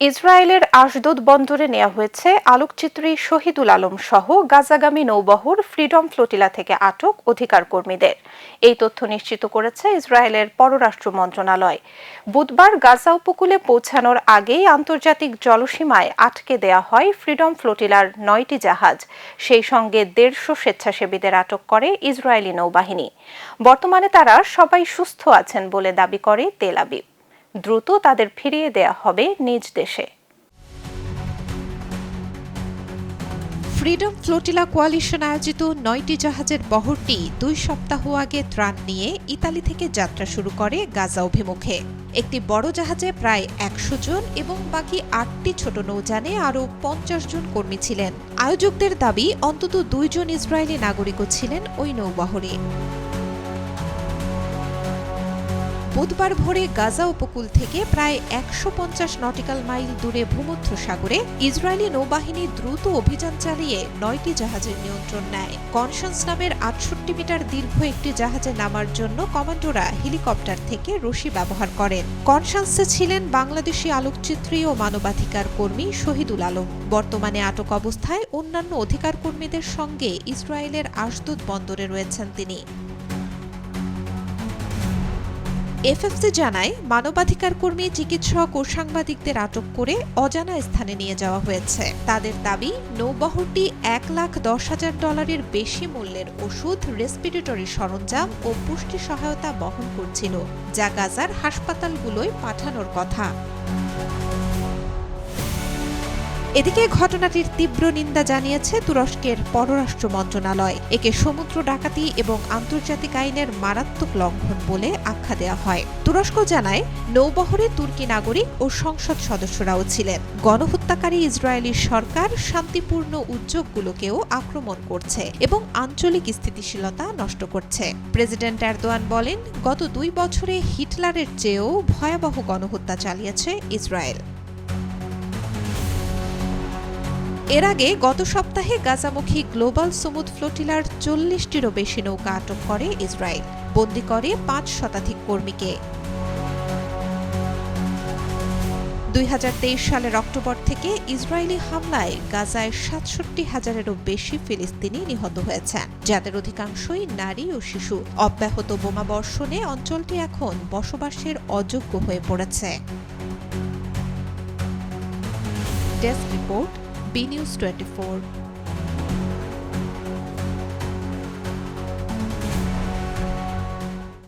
ইসরায়েলের আশদোদ বন্দরে নেওয়া হয়েছে আলোকচিত্রী শহীদুল আলম সহ গাজাগামী নৌবহর ফ্রিডম ফ্লোটিলা থেকে আটক অধিকার কর্মীদের। এই তথ্য নিশ্চিত করেছে ইসরায়েলের পররাষ্ট্র মন্ত্রণালয়। বুধবার গাজা উপকূলে পৌঁছানোর আগেই আন্তর্জাতিক জলসীমায় আটকে দেয়া হয় ফ্রিডম ফ্লোটিলার নয়টি জাহাজ। সেই সঙ্গে দেড়শো স্বেচ্ছাসেবীদের আটক করে ইসরায়েলি নৌবাহিনী। বর্তমানে তারা সবাই সুস্থ আছেন বলে দাবি করে তেল আবিব। দ্রুত তাদের ফিরিয়ে দেয়া হবে নিজ দেশে। ফ্রিডম ফ্লোটিলা কোয়ালিশন আয়োজিত নয়টি জাহাজের বহরটি দুই সপ্তাহ আগে ত্রাণ নিয়ে ইতালি থেকে যাত্রা শুরু করে গাজা অভিমুখে। একটি বড় জাহাজে প্রায় একশো জন এবং বাকি আটটি ছোট নৌযানে আরও পঞ্চাশ জন কর্মী ছিলেন। আয়োজকদের দাবি, অন্তত দুইজন ইসরায়েলি নাগরিকও ছিলেন ওই নৌবহরে। বুধবার ভোরে গাজা উপকূল থেকে প্রায় একশো পঞ্চাশ নটিক্যাল মাইল দূরে ভূমধ্য সাগরে ইসরায়েলি নৌবাহিনী দ্রুত অভিযান চালিয়ে নয়টি জাহাজের নিয়ন্ত্রণ নেয়। কনসান্স নামের আটষট্টি মিটার দীর্ঘ একটি জাহাজে নামার জন্য কমান্ডোরা হেলিকপ্টার থেকে রশি ব্যবহার করেন। কনসান্সে ছিলেন বাংলাদেশি আলোকচিত্রী ও মানবাধিকার কর্মী শহীদুল আলম। বর্তমানে আটক অবস্থায় অন্যান্য অধিকার কর্মীদের সঙ্গে ইসরায়েলের আশদুদ বন্দরে রয়েছেন তিনি। এফএফসি জানায়, মানবাধিকার কর্মী, চিকিৎসক ও সাংবাদিকদের আটক করে অজানা স্থানে নিয়ে যাওয়া হয়েছে। তাদের দাবি, নৌবহরটি এক লাখ দশ হাজার ডলারের বেশি মূল্যের ওষুধ, রেসপিরেটরি সরঞ্জাম ও পুষ্টি সহায়তা বহন করছিল, যা গাজার হাসপাতালগুলোয় পাঠানোর কথা। এদিকে ঘটনাটির তীব্র নিন্দা জানিয়েছে তুরস্কের পররাষ্ট্র মন্ত্রণালয়। একে সমুদ্র ডাকাতি এবং আন্তর্জাতিক আইনের মারাত্মক লঙ্ঘন বলে আখ্যা দেওয়া হয়। তুরস্ক জানায়, নৌবহরে তুর্কি নাগরিক ও সংসদ সদস্যরাও ছিলেন। গণহত্যাকারী ইসরায়েলি সরকার শান্তিপূর্ণ উদ্যোগগুলোকেও আক্রমণ করছে এবং আঞ্চলিক স্থিতিশীলতা নষ্ট করছে। প্রেসিডেন্ট এরদোয়ান বলেন, গত দুই বছরে হিটলারের চেয়েও ভয়াবহ গণহত্যা চালিয়েছে ইসরায়েল। এর আগে গত সপ্তাহে গাজামুখী গ্লোবাল সমুদ ফ্লোটিলার চল্লিশটিরও বেশি নৌকা আটক করে ইসরায়েল। বন্দি করে পাঁচ শতাধিক কর্মীকে। দুই হাজার তেইশ সালের অক্টোবর থেকে ইসরায়েলি হামলায় গাজায় সাতষট্টি হাজারেরও বেশি ফিলিস্তিনি নিহত হয়েছেন, যাদের অধিকাংশই নারী ও শিশু। অব্যাহত বোমা বর্ষণে অঞ্চলটি এখন বসবাসের অযোগ্য হয়ে পড়েছে। Desk report B News 24.